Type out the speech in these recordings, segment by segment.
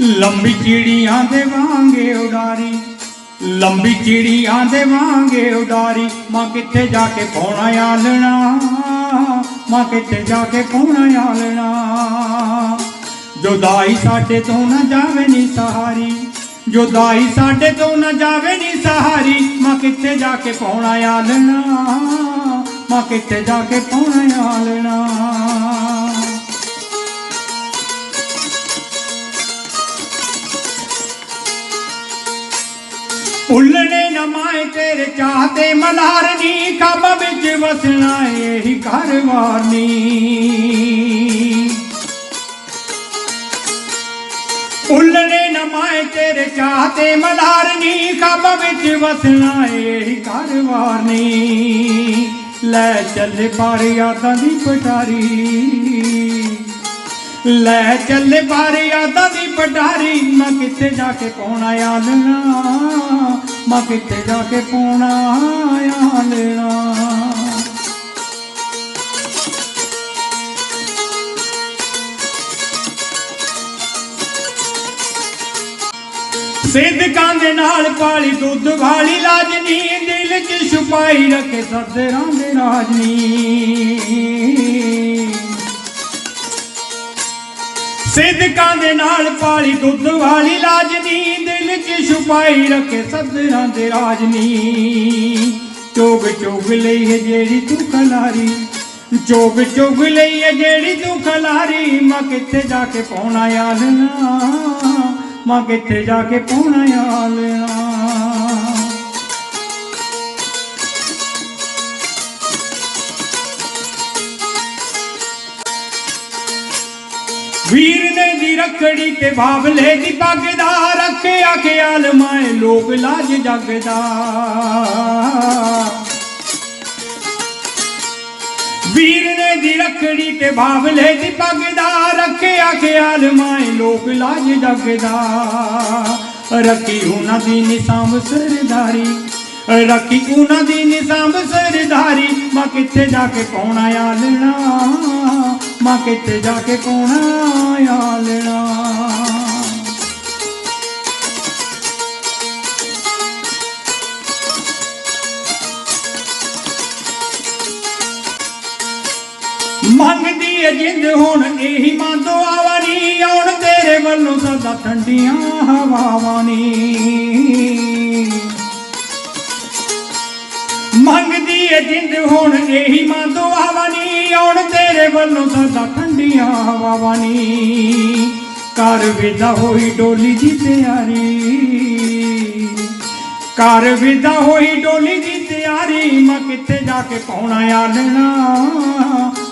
ਲੰਬੀ ਚਿੜੀਆਂ ਦੇ ਵਾਂਗੇ ਉਡਾਰੀ। ਲੰਬੀ ਚਿੜੀਆਂ ਦੇ ਵਾਂਗੇ ਉਡਾਰੀ। ਮਾਂ ਕਿੱਥੇ ਜਾ ਕੇ ਪੌਣਾ ਆਲਣਾ? ਮਾਂ ਕਿੱਥੇ ਜਾ ਕੇ ਪੌਣਾ ਆਲਣਾ? ਜੁਦਾਈ ਸਾਡੇ ਤੋਂ ਨਾ ਜਾਵੇ ਨੀ ਸਹਾਰੀ। ਜੁਦਾਈ ਸਾਡੇ ਤੋਂ ਨਾ ਜਾਵੇ ਨੀ ਸਹਾਰੀ। ਮਾਂ ਕਿੱਥੇ ਜਾ ਕੇ ਪੌਣਾ ਆਲਣਾ? ਮਾਂ ਕਿੱਥੇ ਜਾ ਕੇ ਪਾਉਣਾ ਆਲਣਾ? ਉੱਲਣੇ ਨਮਾਏ ਤੇਰੇ ਚਾਹਤੇ ਮਲਾਰਨੀ ਕਬ ਵਿੱਚ ਵਸਣਾ ਇਹੀ ਘਰ ਵਾਰਨੀ। ਉੱਲਣੇ ਨਮਾਏ ਤੇਰੇ ਚਾਹਤੇ ਮਲਾਰਨੀ ਕਬ ਵਿੱਚ ਵਸਣਾ ਇਹੀ ਘਰ ਵਾਰਨੀ। ਲੈ ਚੱਲ ਪਰ ਯਾਦਾਂ ਦੀ ਪਟਾਰੀ। ਲੈ ਚੱਲੇ ਬਾਰੇ ਆਦਾ ਦੀ ਪਟਾਰੀ ਮੈਂ ਕਿੱਥੇ ਜਾ ਕੇ ਪਾਉਣਾ ਆਲਣਾ ਮੈਂ ਕਿੱਥੇ ਜਾ ਕੇ ਪਾਉਣਾ ਆਲਣਾ ਸਿੱਧਕਾਂ ਦੇ ਨਾਲ ਪਾਲੀ ਦੁੱਧ ਵਾਲੀ ਲਾਜਨੀ ਦਿਲ 'ਚ ਛੁਪਾਈ ਰੱਖੇ ਸਦਰਾਂ ਦੇ ਰਾਜਨੀ ਸਿੱਧਕਾਂ ਦੇ ਨਾਲ ਪਾਲੀ ਦੁੱਧ ਵਾਲੀ ਲਾਜਨੀ ਦਿਲ 'ਚ ਛੁਪਾਈ ਰੱਖੇ ਸਦਰਾਂ ਦੇ ਰਾਜਨੀ ਚੋਗ ਚੋਗ ਲਈ ਹੈ ਜਿਹੜੀ ਤੂੰ ਖਲਾਰੀ, ਚੋਗ ਚੋਗ ਲਈ ਹੈ ਜਿਹੜੀ ਤੂੰ ਖਲਾਰੀ। ਮੈਂ ਕਿੱਥੇ ਜਾ ਕੇ ਪੌਣਾ ਆਲਣਾ ਮੈਂ ਕਿੱਥੇ ਜਾ ਕੇ ਪਾਉਣਾ ਆਲਣਾ ਵੀਰ ਨੇ ਦੀ ਰਖੜੀ ਤੇ ਬਾਬਲੇ ਦੀ ਪੱਗ ਦਾ ਰੱਖਿਆ ਖਿਆਲ ਮਾਏ ਲੋਕ ਲਾਜ ਜਗਦਾ। ਵੀਰ ਨੇ ਦੀ ਰਖੜੀ ਤੇ ਬਾਬਲੇ ਦੀ ਪੱਗ ਦਾ ਰੱਖਿਆ ਖਿਆਲ ਮੈਂ ਲੋਕ ਲਾਜ ਜਗਦਾ। ਰੱਖੀ ਉਹਨਾਂ ਦੀ ਨਿਸਾਮ ਸਰਦਾਰੀ, ਰੱਖੀ ਉਹਨਾਂ ਦੀ ਨਿਸਾਮ ਸਰਦਾਰੀ, ਮੈਂ ਕਿੱਥੇ ਜਾ ਕੇ ਪਾਉਣਾ ਆਲਣਾ ਮਾਂ ਕਿੱਥੇ ਜਾ ਕੇ ਪੌਣਾ ਆਲਣਾ ਮੰਗਦੀ ਏ ਜਿੰਦ ਹੁਣ ਇਹੀ ਮਾਂ ਮੰਦੋ ਆਵਾਨੀ, ਆਉਣ ਤੇਰੇ ਵੱਲੋਂ ਸਦਾ ਠੰਡੀਆਂ ਹਵਾਵਾਂ ਨੀ। ਮੰਗਦੀ ਏ ਜਿੰਦ ਹੁਣ ਇਹੀ ਮੰਦੋ ਨੀ। ਆਉਣ ਤੇਰੇ ਵੱਲੋਂ ਸਦਾ ਠੰਡੀਆਂ ਹਵਾਵਾਂ ਨੀ। ਕਰ ਵਿਦਾ ਹੋਈ ਡੋਲੀ ਦੀ ਤਿਆਰੀ। ਕਰ ਵਿਦਾ ਹੋਈ ਡੋਲੀ ਦੀ ਤਿਆਰੀ। ਮਾਂ ਕਿੱਥੇ ਜਾ ਕੇ ਪਾਉਣਾ ਆ ਲੈਣਾ?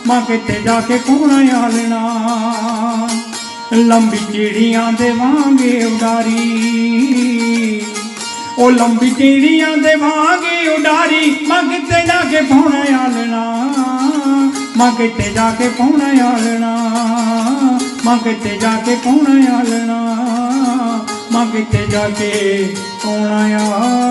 ਮਾਂ ਕਿੱਥੇ ਜਾ ਕੇ ਪਾਉਣਾ ਆ ਲੈਣਾ? ਲੰਬੀ ਚਿੜੀਆਂ ਦੇ ਵਾਂਗੇ ਉਡਾਰੀ। ਉਹ ਲੰਬੀ ਚਿੜੀਆਂ ਦੇ ਵਾਂਗੇ ਉਡਾਰੀ ਮੈਂ ਕਿੱਥੇ ਜਾ ਕੇ ਪੌਣਾ ਆਲਣਾ। ਮੈਂ ਕਿੱਥੇ ਜਾ ਕੇ ਪੌਣਾ ਆਲਣਾ। ਮੈਂ ਕਿੱਥੇ ਜਾ ਕੇ ਪੌਣਾ ਆਲਣਾ। ਮੈਂ ਕਿੱਥੇ ਜਾ ਕੇ ਪੌਣਾ ਆ